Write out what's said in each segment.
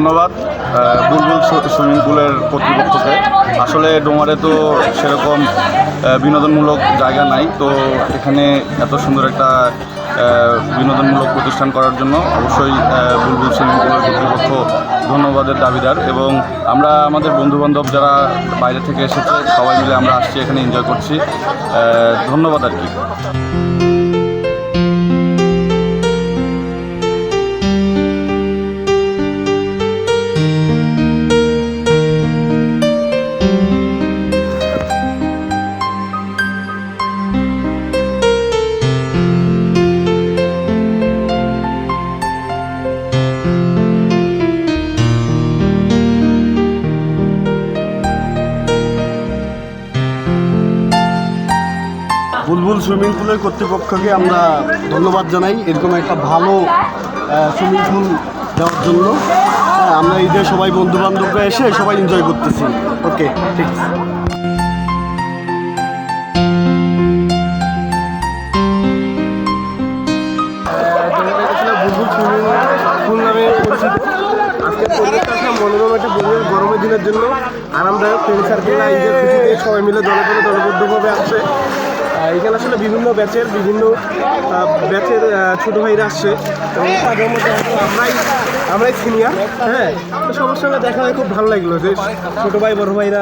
ধন্যবাদ। বুলবুল সুইমিং পুলের কর্তৃপক্ষকে। আসলে ডোমারে তো সেরকম বিনোদনমূলক জায়গা নাই। তো এখানে এত সুন্দর একটা বিনোদনমূলক প্রতিষ্ঠান করার জন্য অবশ্যই বুলবুল সুইমিং পুলের কর্তৃপক্ষ ধন্যবাদের দাবিদার। এবং আমরা আমাদের বন্ধুবান্ধব যারা বাইরে থেকে এসেছে, সবাই মিলে আমরা আসছি, এখানে এনজয় করছি। ধন্যবাদ আর কি। বুলবুল সুইমিং পুলের কর্তৃপক্ষকে আমরা ধন্যবাদ জানাই। এরকম একটা ভালো সুইমিং পুল দেওয়ার জন্য। হ্যাঁ, আমরা ঈদে সবাই বন্ধু বান্ধবরা এসে সবাই এনজয় করতেছি। ওকে ঠিক আছে। একটা গরমের দিনের জন্য। আরামদায়ক ফ্রেন্ড সার্কেল সবাই মিলে দলে দলে দলবদ্ধভাবে আসছে। এখানে আসলে বিভিন্ন ব্যাচের বিভিন্ন ব্যাচের ছোটো ভাইরা আসছে। এবং তাদের মধ্যে আমরাই আমরাই সিনিয়র হ্যাঁ? তো সবার সঙ্গে দেখা হয় খুব ভালো লাগল যে ছোট ভাই, বড় ভাইরা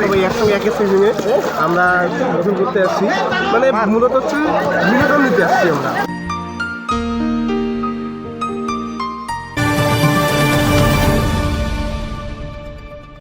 সবাই একসঙ্গে একই সিজনে আমরা করতে আসছি। মানে মূলত হচ্ছে বিনোদন নিতে আসছি আমরা।